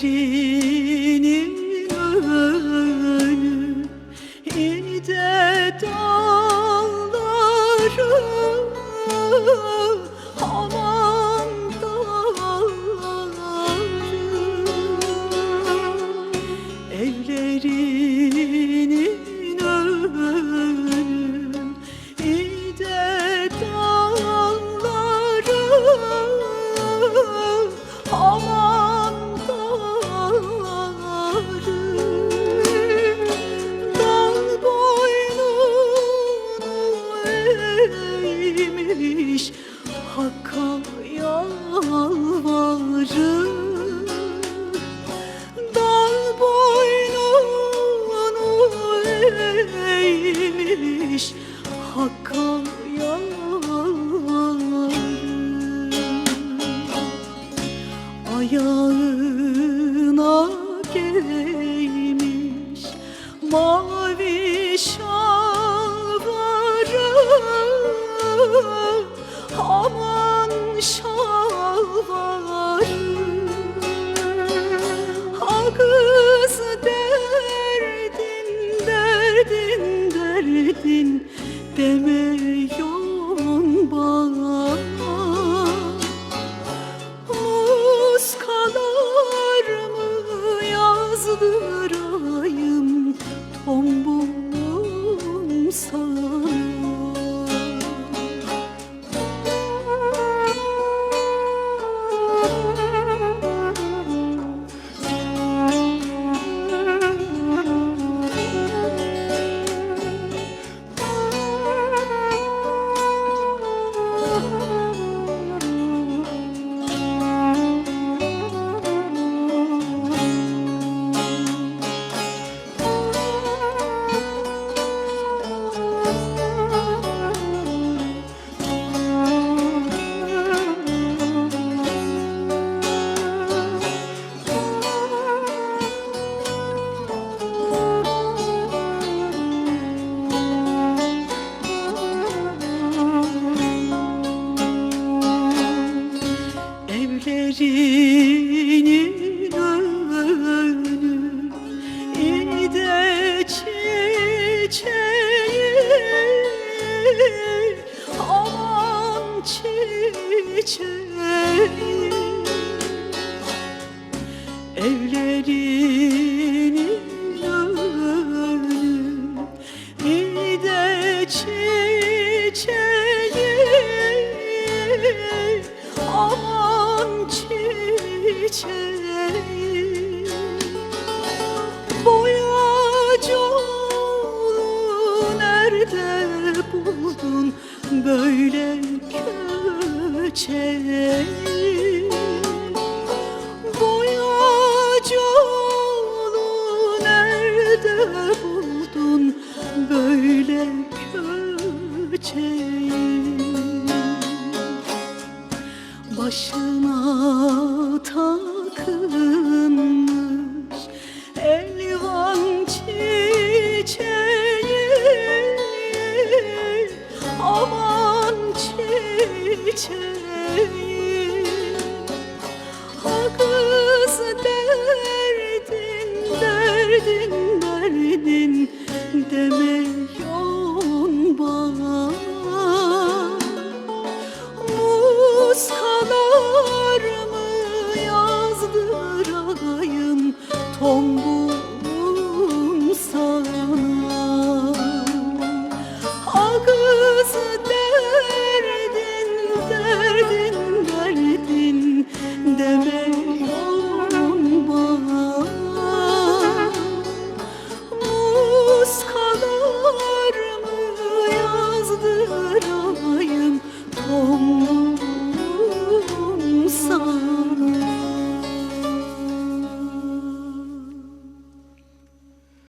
Jesus. mavi şalvarı aman şalvarı açan çiçeği Boyacı nerede buldun böyle köçeği? 我